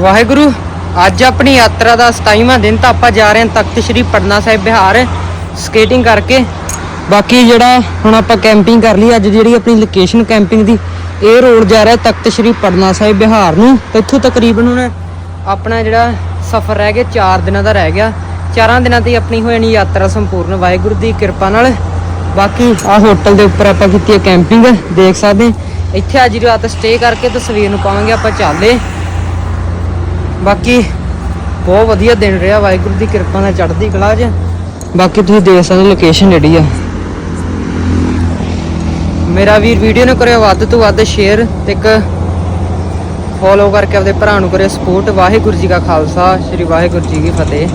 ਵਾਹਿਗੁਰੂ, ਅੱਜ ਆਪਣੀ ਯਾਤਰਾ ਦਾ 27ਵਾਂ ਦਿਨ ਤਾਂ ਆਪਾਂ ਜਾ ਰਹੇ ਹਾਂ ਤਖਤ ਸ੍ਰੀ ਪਟਨਾ ਸਾਹਿਬ ਬਿਹਾਰ ਸਕੇਟਿੰਗ ਕਰਕੇ। ਬਾਕੀ ਜਿਹੜਾ ਹੁਣ ਆਪਾਂ ਕੈਂਪਿੰਗ ਕਰ ਲਈ, ਅੱਜ ਜਿਹੜੀ ਆਪਣੀ ਲੋਕੇਸ਼ਨ ਕੈਂਪਿੰਗ ਦੀ, ਇਹ ਰੋਡ ਜਾ ਰਿਹਾ ਤਖਤ ਸ੍ਰੀ ਪਟਨਾ ਸਾਹਿਬ ਬਿਹਾਰ ਨੂੰ। ਤੇ ਇੱਥੋਂ ਤਕਰੀਬਨ ਹੁਣ ਆਪਣਾ ਜਿਹੜਾ ਸਫ਼ਰ ਰਹਿ ਗਿਆ 4 ਦਿਨਾਂ ਦਾ ਰਹਿ ਗਿਆ। ਚਾਰਾਂ ਦਿਨਾਂ ਤੇ ਆਪਣੀ ਹੋ ਜਾਣੀ ਯਾਤਰਾ ਸੰਪੂਰਨ। ਵਾਹਿਗੁਰੂ ਦੀ ਕਿਰਪਾ ਨਾਲ। ਬਾਕੀ ਆ ਹੋਟਲ ਦੇ ਉੱਪਰ ਆਪਾਂ ਕੀਤੀ ਹੈ ਕੈਂਪਿੰਗ ਦੇਖ ਸਕਦੇ ਇੱਥੇ ਅੱਜ ਰਾਤ ਸਟੇ ਕਰਕੇ ਤਸਵੀਰ ਨੂੰ ਪਾਵਾਂਗੇ, ਆਪਾਂ ਚਾਲੇ ਬਾਕੀ ਬਹੁਤ ਵਧੀਆ ਦਿਨ ਰਿਹਾ, ਵਾਹਿਗੁਰੂ ਦੀ ਕਿਰਪਾ ਨਾਲ ਚੜ੍ਹਦੀ ਕਲਾ 'ਚ। ਬਾਕੀ ਤੁਸੀਂ ਦੇਖ ਸਕਦੇ ਲੋਕੇਸ਼ਨ ਜਿਹੜੀ ਆ। ਮੇਰਾ ਵੀਰ ਵੀਡੀਓ ਨੂੰ ਕਰਿਓ ਵੱਧ ਤੋਂ ਵੱਧ ਸ਼ੇਅਰ ਤੇ ਇੱਕ ਫੋਲੋ ਕਰਕੇ ਆਪਣੇ ਭਰਾ ਨੂੰ ਕਰਿਓ ਸਪੋਰਟ ਵਾਹਿਗੁਰੂ ਜੀ ਕਾ ਖਾਲਸਾ, ਸ੍ਰੀ ਵਾਹਿਗੁਰੂ ਜੀ ਕੀ ਫਤਿਹ।